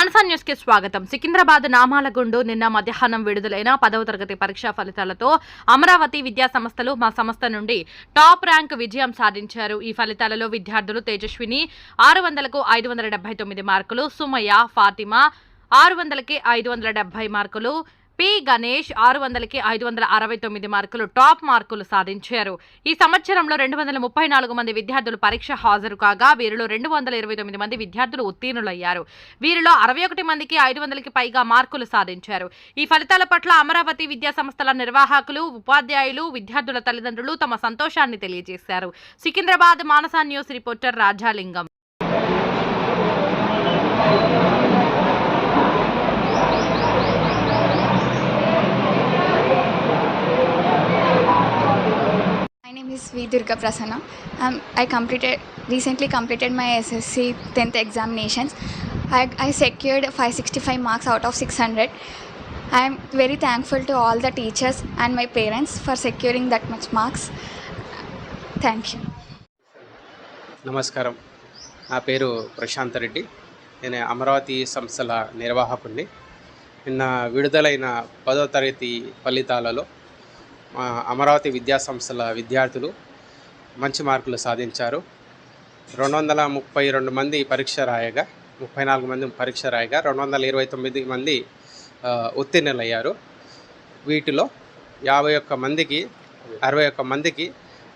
మానసా న్యూస్కి స్వాగతం. సికింద్రాబాద్ నామాలగుండు నిన్న మధ్యాహ్నం విడుదలైన పదవ తరగతి పరీక్షా ఫలితాలతో అమరావతి విద్యా సంస్థలు మా సంస్థ నుండి టాప్ ర్యాంక్ విజయం సాధించారు. ఈ ఫలితాలలో విద్యార్థులు తేజస్విని ఆరు వందలకు ఐదు వందల డెబ్బై తొమ్మిది మార్కులు సుమయ్య ఫాతిమా ఆరు వందలకి ఐదు వందల డెబ్బై మార్కులు పి గణేష్ ఆరు వందలకి ఐదు వందల అరవై తొమ్మిది మార్కులు టాప్ మార్కులు సాధించారు. ఈ సంవత్సరంలో రెండు వందల ముప్పై నాలుగు మంది విద్యార్థులు పరీక్ష హాజరు కాగా వీరిలో రెండు వందల ఇరవై తొమ్మిది మంది విద్యార్థులు ఉత్తీర్ణులయ్యారు. వీరిలో అరవై ఒకటి మందికి ఐదు వందలకి పైగా మార్కులు సాధించారు. ఈ ఫలితాల పట్ల అమరావతి విద్యా సంస్థల నిర్వాహకులు ఉపాధ్యాయులు విద్యార్థుల తల్లిదండ్రులు తమ సంతోషాన్ని తెలియజేశారు. Secunderabad Manasa news reporter Rajalingam. Durga Prasanna I completed recently completed my SSC tenth examinations I I secured five sixty five marks out of six hundred I'm very thankful to all the teachers and my parents for securing that much marks thank you నమస్కారం. నా పేరు ప్రశాంత్ రెడ్డి. నేను అమరావతి సంస్థల నిర్వాహకుణ్ణి. నిన్న విడుదలైన పదో తరగతి ఫలితాలలో అమరావతి విద్యా సంస్థల విద్యార్థులు మంచి మార్కులు సాధించారు. రెండు వందల ముప్పై రెండు మంది పరీక్ష రాయగా ముప్పై నాలుగు మంది పరీక్ష రాయగా రెండు వందల ఇరవై తొమ్మిది మంది ఉత్తీర్ణులయ్యారు. వీటిలో యాభై ఒక్క మందికి అరవై ఒక్క మందికి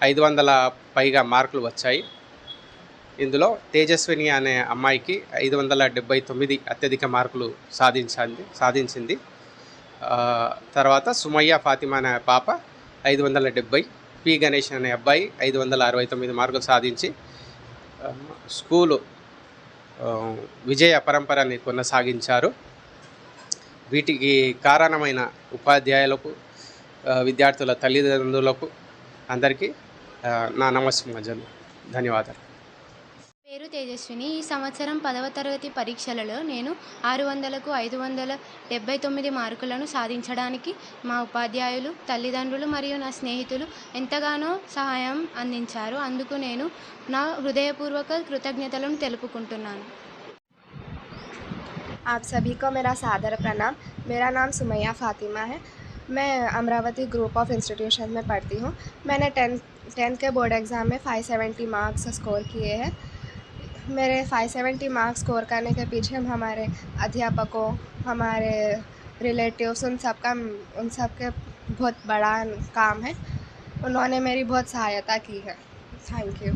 ఐదు వందల పైగా మార్కులు వచ్చాయి. ఇందులో తేజస్విని అనే అమ్మాయికి ఐదు వందల డెబ్బై తొమ్మిది అత్యధిక మార్కులు సాధించింది సాధించింది. తర్వాత సుమయ్య ఫాతిమా అనే పాప ఐదు వందల డెబ్బై పి గణేష్ అనే అబ్బాయి ఐదు వందల అరవై తొమ్మిది మార్కులు సాధించి స్కూలు విజయ పరంపరని కొనసాగించారు. వీటికి కారణమైన ఉపాధ్యాయులకు విద్యార్థుల తల్లిదండ్రులకు అందరికీ నా నమస్కారం ధన్యవాదాలు. పేరు తేజస్విని ఈ సంవత్సరం పదవ తరగతి పరీక్షలలో నేను ఆరు వందలకు ఐదు వందల డెబ్బై తొమ్మిది మార్కులను సాధించడానికి మా ఉపాధ్యాయులు తల్లిదండ్రులు మరియు నా స్నేహితులు ఎంతగానో సహాయం అందించారు అందుకు నేను నా హృదయపూర్వక కృతజ్ఞతలను తెలుపుకుంటున్నాను आप सभी को मेरा सादर प्रणाम मेरा नाम सुमैया फातिमा है मैं अमरावती ग्रुप ऑफ इंस्टीट्यूशन में पढ़ती हूँ मैंने टेंथ टेंथ के बोर्ड एग्ज़ाम में 570 मार्क्स स्कोर किए हैं मेरे 570 मार्क्स स्कोर करने के पीछे हम हमारे अध्यापकों, हमारे रिलेटिव्स उन सब का उन सब के बहुत बड़ा काम है। उन्होंने मेरी बहुत सहायता की है। Thank you